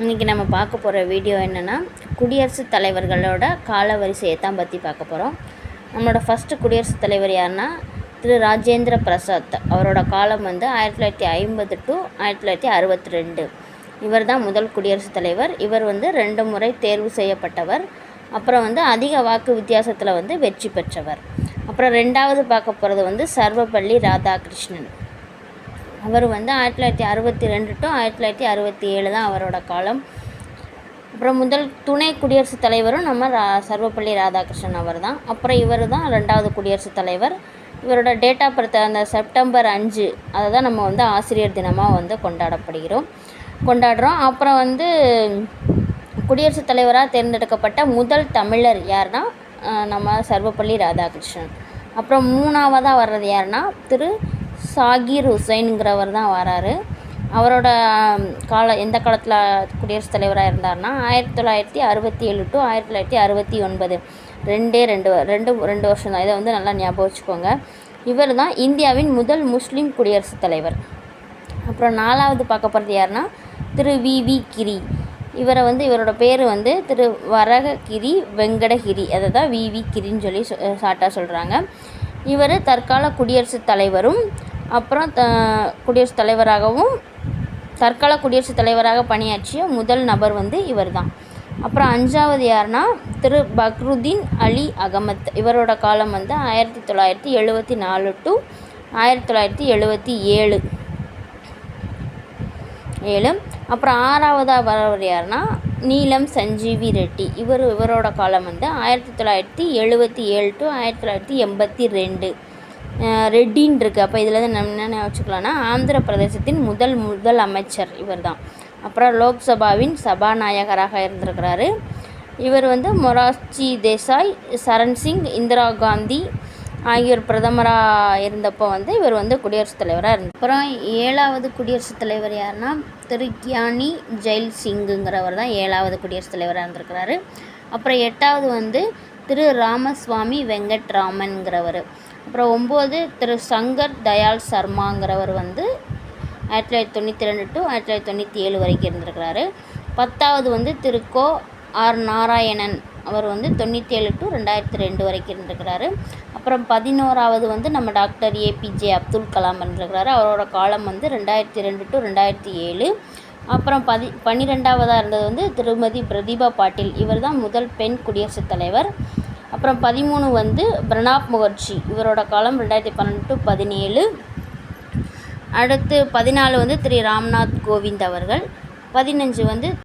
இன்றைக்கி நம்ம பார்க்க போகிற வீடியோ என்னென்னா குடியரசுத் தலைவர்களோட கால வரிசையை தான் பற்றி பார்க்க போகிறோம் நம்மளோட ஃபஸ்ட்டு குடியரசுத் தலைவர் யாருன்னா திரு ராஜேந்திர பிரசாத். அவரோட காலம் வந்து ஆயிரத்தி தொள்ளாயிரத்தி ஐம்பது டு ஆயிரத்தி தொள்ளாயிரத்தி அறுபத்தி ரெண்டு. இவர் தான் முதல் குடியரசுத் தலைவர். இவர் வந்து ரெண்டு முறை தேர்வு செய்யப்பட்டவர். அப்புறம் வந்து அதிக வாக்கு வித்தியாசத்தில் வந்து வெற்றி பெற்றவர். அப்புறம் ரெண்டாவது பார்க்க போகிறது வந்து சர்வப்பள்ளி ராதாகிருஷ்ணன். அவர் வந்து ஆயிரத்தி தொள்ளாயிரத்தி அறுபத்தி ரெண்டு டு ஆயிரத்தி தொள்ளாயிரத்தி அறுபத்தி ஏழு தான் அவரோட காலம். அப்புறம் முதல் துணை குடியரசுத் தலைவரும் நம்ம ரா சர்வப்பள்ளி ராதாகிருஷ்ணன் அவர் தான். அப்புறம் இவர் தான் ரெண்டாவது குடியரசுத் தலைவர். இவரோட டேட் ஆஃப் பர்த் அந்த செப்டம்பர் அஞ்சு அதை தான் நம்ம வந்து ஆசிரியர் தினமாக வந்து கொண்டாடப்படுகிறோம். கொண்டாடுறோம். அப்புறம் வந்து குடியரசுத் தலைவராக தேர்ந்தெடுக்கப்பட்ட முதல் தமிழர் யாருன்னா நம்ம சர்வப்பள்ளி ராதாகிருஷ்ணன். அப்புறம் மூணாவதாக வர்றது யாருன்னா திரு சாகிர் ஹுசைனுங்கிறவர் தான் வராரு. அவரோட கால எந்த காலத்தில் குடியரசுத் தலைவராக இருந்தார்னா ஆயிரத்தி தொள்ளாயிரத்தி அறுபத்தி ஏழு டு ஆயிரத்தி தொள்ளாயிரத்தி அறுபத்தி ஒன்பது ரெண்டே ரெண்டு வ- ரெண்டு ரெண்டு வருஷம் தான். இதை வந்து நல்லா ஞாபகம் வச்சுக்கோங்க. இவர் தான் இந்தியாவின் முதல் முஸ்லீம் குடியரசுத் தலைவர். அப்புறம் நாலாவது பார்க்க போகிறது யாருன்னா திரு வி வி கிரி. இவரை வந்து இவரோட பேர் வந்து திரு வரககிரி வெங்கடகிரி. அதை தான் வி வி கிரின்னு சொல்லி ஷார்ட்டாக சொல்கிறாங்க இவர் தற்கால குடியரசுத் தலைவரும் அப்புறம் த குடியரசுத் தலைவராகவும் தற்கால குடியரசுத் தலைவராக பணியாற்றிய முதல் நபர் வந்து இவர் தான் அப்புறம் அஞ்சாவது யாருன்னா திரு பக்ருதீன் அலி அகமத். இவரோட காலம் வந்து ஆயிரத்தி தொள்ளாயிரத்தி எழுபத்தி நாலு டு ஆயிரத்தி தொள்ளாயிரத்தி எழுபத்தி ஏழு. ஏழு அப்புறம் ஆறாவதாக வரவர் யாருன்னா நீலம் சஞ்சீவி ரெட்டி. இவர் இவரோட காலம் வந்து ஆயிரத்தி தொள்ளாயிரத்தி எழுபத்தி ஏழு டு ஆயிரத்தி தொள்ளாயிரத்தி எண்பத்தி ரெண்டு. ரெட்டின்னு இருக்குது அப்போ இதில் வந்து நம்ம என்ன வச்சுக்கலாம்னா ஆந்திர பிரதேசத்தின் முதல் முதல் அமைச்சர் இவர் தான் அப்புறம் லோக்சபாவின் சபாநாயகராக இருந்திருக்கிறாரு. இவர் வந்து மொரார்ஜி தேசாய் சரண் சிங் இந்திரா காந்தி ஆகியோர் பிரதமராக இருந்தப்போ வந்து இவர் வந்து குடியரசுத் தலைவராக இருந்தார் அப்புறம் ஏழாவது குடியரசுத் தலைவர் யாருன்னா திரு கியானி ஜெயில் சிங்குங்கிறவர் தான் ஏழாவது குடியரசுத் தலைவராக இருந்திருக்கிறாரு. அப்புறம் எட்டாவது வந்து திரு ராமசுவாமி வெங்கட்ராமன்கிறவர். அப்புறம் ஒம்பது திரு சங்கர் தயாள் சர்மாங்கிறவர் வந்து ஆயிரத்தி தொள்ளாயிரத்தி தொண்ணூற்றி ரெண்டு டு ஆயிரத்தி தொள்ளாயிரத்தி தொண்ணூற்றி ஏழு வரைக்கும் இருந்திருக்கிறாரு. பத்தாவது வந்து திரு கோ ஆர் நாராயணன் அவர் வந்து தொண்ணூற்றி ஏழு டு ரெண்டாயிரத்தி ரெண்டு வரைக்கும் இருந்திருக்கிறாரு. அப்புறம் பதினோராவது வந்து நம்ம டாக்டர் ஏபிஜே அப்துல் கலாம் இருந்திருக்கிறாரு. அவரோட காலம் வந்து ரெண்டாயிரத்தி ரெண்டு டு ரெண்டாயிரத்தி ஏழு. அப்புறம் பதி பன்னிரெண்டாவதாக இருந்தது வந்து திருமதி பிரதீபா பாட்டில். இவர் தான் முதல் பெண் குடியரசுத் தலைவர். அப்புறம் பதிமூணு வந்து பிரணாப் முகர்ஜி. இவரோட காலம் ரெண்டாயிரத்தி பன்னெண்டு டு பதினேழு. அடுத்து பதினாலு வந்து திரு ராம்நாத் கோவிந்த் அவர்கள். பதினஞ்சு வந்து